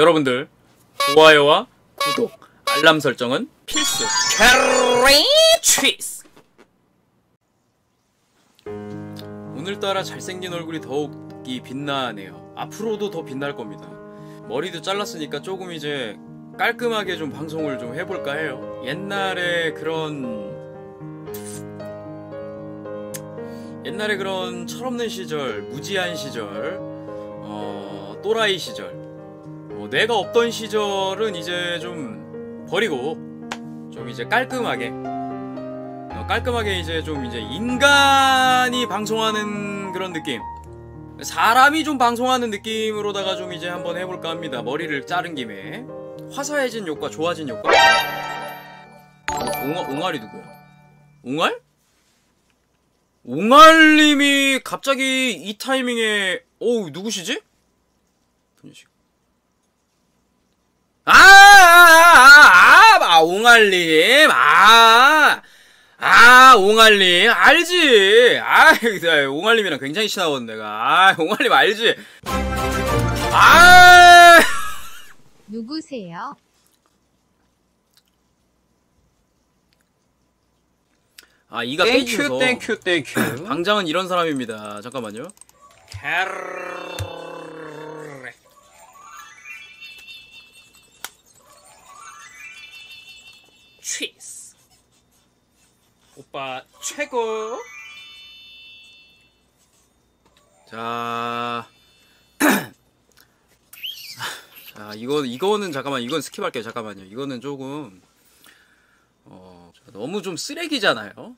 여러분들 좋아요와 구독, 알람 설정은 필수. 캐리 취스. 오늘따라 잘생긴 얼굴이 더욱이 빛나네요. 앞으로도 더 빛날 겁니다. 머리도 잘랐으니까 조금 이제 깔끔하게 좀 방송을 좀 해볼까 해요. 옛날에 그런 옛날에 그런 철없는 시절, 무지한 시절, 어, 또라이 시절, 뭐 내가 없던 시절은 이제 좀 버리고 좀 이제 깔끔하게 어, 깔끔하게 이제 좀 이제 인간이 방송하는 그런 느낌. 사람이 좀 방송하는 느낌으로다가 좀 이제 한번 해볼까 합니다. 머리를 자른 김에 화사해진 효과, 좋아진 효과. 옹알, 옹알이 누구야? 옹알? 옹알님이 갑자기 이 타이밍에 오 누구시지? 분유식. 아, 아, 아, 아, 아, 옹알님, 아, 아, 옹알님, 알지? 아, 옹알님이랑 굉장히 친하거든, 내가. 아, 옹알님 알지? 아, 누구세요? 아, 이가 땡큐. 땡큐 땡큐 방장은 이런 사람입니다. 잠깐만요. 최고. 자. 자, 이거 이거는 잠깐만. 이건 스킵할게요. 잠깐만요. 이거는 조금 어, 너무 좀 쓰레기잖아요.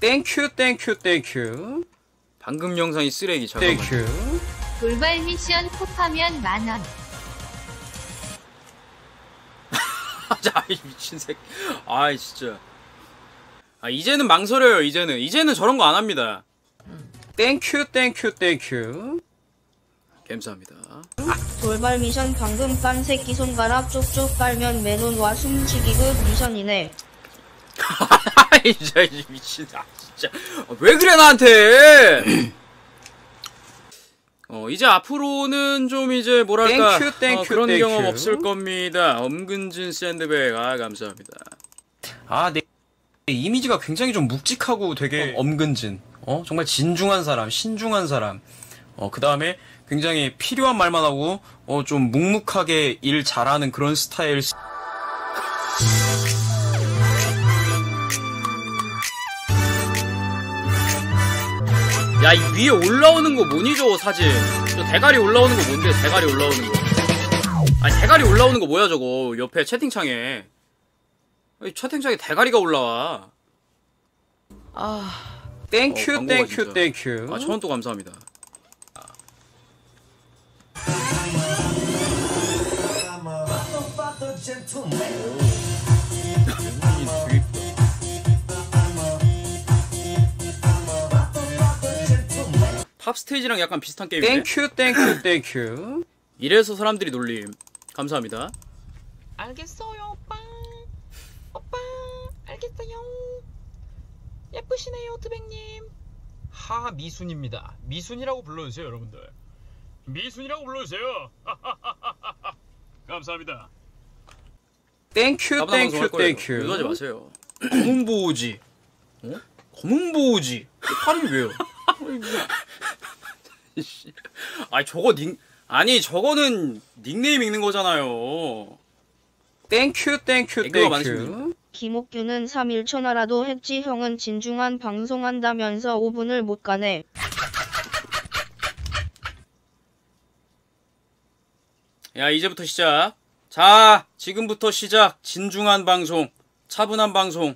땡큐 땡큐 땡큐 방금 영상이 쓰레기 잠깐만. 땡큐 돌발 미션 컵하면 만 원. 자, 이 미친 새끼. 아이 진짜. 아 이제는 망설여요. 이제는 이제는 저런 거 안 합니다. 땡큐 땡큐 땡큐 감사합니다. 돌발 미션 방금 깐 새끼 손가락 쪽쪽 빨면 메론와 숨치기급 미션이네. 아이 진짜 이 미친. 아 진짜. 아, 왜 그래 나한테? 어 이제 앞으로는 좀 이제 뭐랄까 땡큐, 땡큐, 어, 그런 땡큐. 경험 없을 겁니다. 엄근진 샌드백 아 감사합니다. 아내 이미지가 굉장히 좀 묵직하고 되게 엄근진 어 정말 진중한 사람 신중한 사람 어 그 다음에 굉장히 필요한 말만 하고 어 좀 묵묵하게 일 잘하는 그런 스타일 야, 이 위에 올라오는 거 뭐니, 저거 사진? 저 대가리 올라오는 거 뭔데, 대가리 올라오는 거? 아니, 대가리 올라오는 거 뭐야, 저거? 옆에 채팅창에. 채팅창에 대가리가 올라와. 땡큐 어, 땡큐 진짜. 땡큐 아, 천원 또 감사합니다. 팝 스테이지랑 약간 비슷한 게임이네. 땡큐 땡큐 땡큐 이래서 사람들이 놀림. 감사합니다. 알겠어요, 알겠어요. 예쁘시네요, 드백님. 하 미순입니다. 미순이라고 불러주세요, 여러분들. 미순이라고 불러주세요. 감사합니다. 땡큐 땡큐. 땡큐 이러지 마세요. 검은 보호지. 어? 검은 보호지. 팔이 왜요? 씨. 아니 저거 닉 아니 저거는 닉네임 읽는 거잖아요. 땡큐 땡큐 땡큐 김옥규는 3일 천하라도 했지 형은 진중한 방송한다면서 5분을 못 가네. 야 이제부터 시작. 자 지금부터 시작. 진중한 방송, 차분한 방송,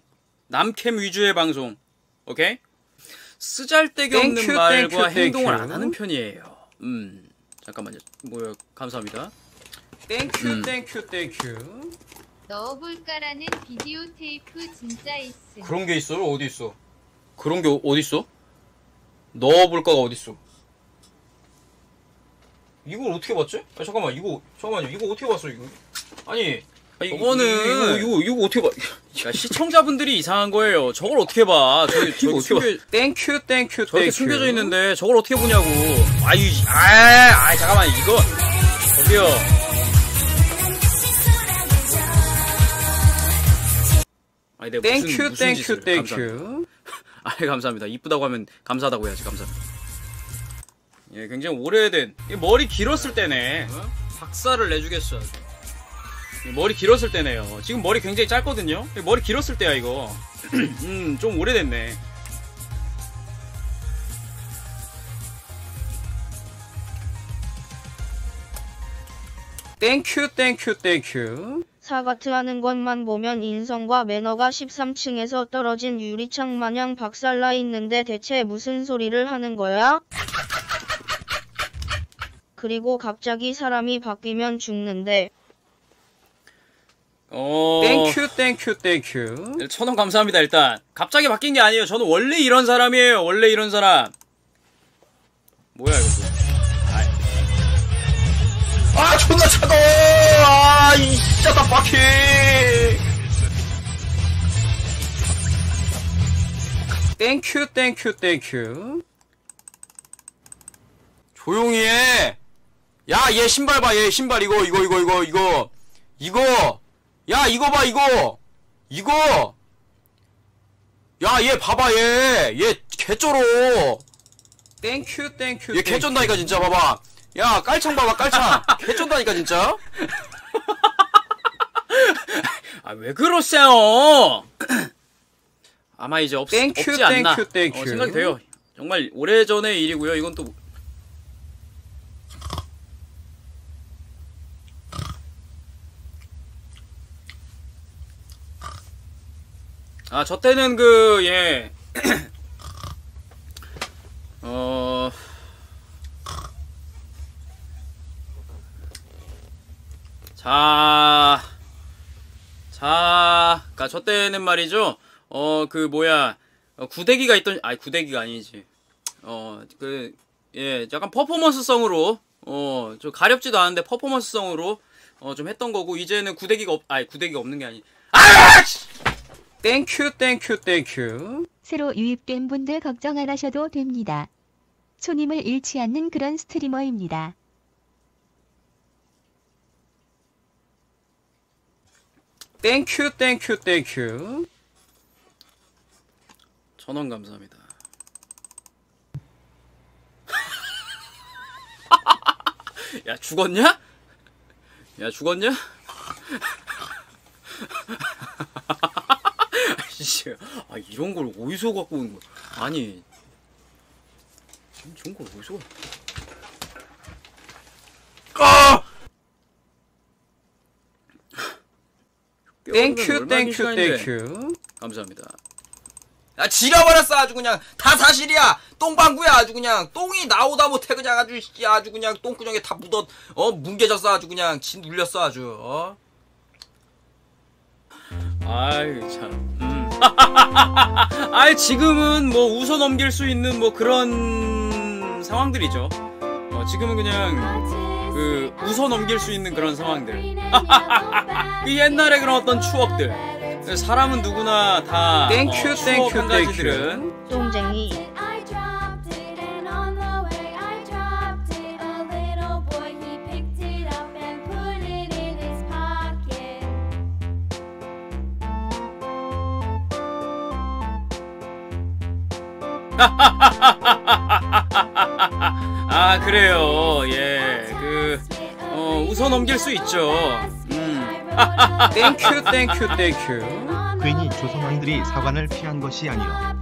남캠 위주의 방송. 오케이? 쓰잘데기 없는 땡큐, 말과 땡큐, 행동을 땡큐. 안 하는 편이에요. 음 잠깐만요. 뭐요? 감사합니다. 땡큐 음. 땡큐 땡큐 넣어볼까라는 비디오 테이프 진짜 있음. 그런 게 있어요? 어디 있어? 그런 게 어- 어디 있어? 넣어볼까가 어디 있어? 이걸 어떻게 봤지? 아 잠깐만 이거 잠깐만요 이거 어떻게 봤어 이거? 아니 아니, 저거는- 이거, 이거 이거 어떻게 봐? 야, 시청자분들이 이상한 거예요. 저걸 어떻게 봐? 저기 저기 어떻게 봐? 숨겨 땡큐 땡큐 저렇게 땡큐 숨겨져 있는데 저걸 어떻게 보냐고. 아유 아, 아 잠깐만 이거 저기요. 아니, 내가 무슨, 땡큐 무슨 땡큐 짓을. 감사합니다. 땡큐. 아, 감사합니다. 이쁘다고 하면 감사하다고 해야지. 감사합니다. 예, 굉장히 오래된 이 머리 길었을 때네. 어? 박사를 내주겠어. 아주. 이 머리 길었을 때네요. 지금 머리 굉장히 짧거든요. 이 머리 길었을 때야 이거. 음, 좀 오래됐네. 땡큐 땡큐 땡큐. 사과트하는 것만 보면 인성과 매너가 13층에서 떨어진 유리창 마냥 박살나 있는데 대체 무슨 소리를 하는 거야? 그리고 갑자기 사람이 바뀌면 죽는데 어. 땡큐 땡큐 땡큐. 천원 감사합니다 일단 갑자기 바뀐 게 아니에요 저는 원래 이런 사람이에요 원래 이런 사람 뭐야 이거 또. 아 존나 차도. 아이 짜다 빠키. 땡큐 땡큐 땡큐. 조용히 해. 야, 얘 신발 봐. 얘 신발 이거 이거 이거 이거 이거 이거. 야, 이거 봐 이거. 이거. 야, 얘 봐봐 얘. 얘 개쩔어. 땡큐 땡큐. 얘 개쩐다니까 진짜 봐봐. 야, 깔창 봐봐 깔창. 개쩐다니까 진짜. 아 왜 그러세요 아마 이제 없, 땡큐, 없지 않나 땡큐, 땡큐. 어, 생각이 돼요 정말 오래전의 일이고요 이건 또 아, 저 때는 그, 예. 어. 자. 자. 그니까 저 때는 말이죠. 어, 그, 뭐야. 어, 구대기가 있던, 아니, 구대기가 아니지. 어, 그, 예, 약간 퍼포먼스성으로, 어, 좀 가렵지도 않은데 퍼포먼스성으로, 어, 좀 했던 거고, 이제는 구대기가 없, 아니, 구대기가 없는 게 아니. 아! 씨! 땡큐 땡큐 땡큐. 새로 유입된 분들 걱정 안 하셔도 됩니다. 초님을 잃지 않는 그런 스트리머입니다. 땡큐 땡큐 땡큐. 천원 감사합니다. 야, 죽었냐? 야, 죽었냐? 아, 이런 걸 어디서 갖고 오는 거야? 아니, 이런 걸 어디서 아! 뼈는 땡큐 땡큐. 땡큐. 감사합니다. 야 지려버렸어 아주 그냥 다 사실이야 똥방구야 아주 그냥 똥이 나오다 못해 그냥 아주 씨, 아주 그냥 똥구멍에 다 묻어 어 뭉개졌어 아주 그냥 진 눌렸어 아주 어 아이 참. 음. 아이 지금은 뭐 웃어 넘길 수 있는 뭐 그런 상황들이죠. 어, 지금은 그냥 그 웃어 넘길 수 있는 그런 상황들. 그 옛날에 그런 어떤 추억들. 사람은 누구나 다 땡큐, 어, 추억 땡큐, 한 가지들은 똥쟁이. 아 그래요. 예. 웃어 넘길 수 있죠. 음. 땡큐 땡큐 땡큐 괜히 조선 왕들이 사관을 피한 것이 아니라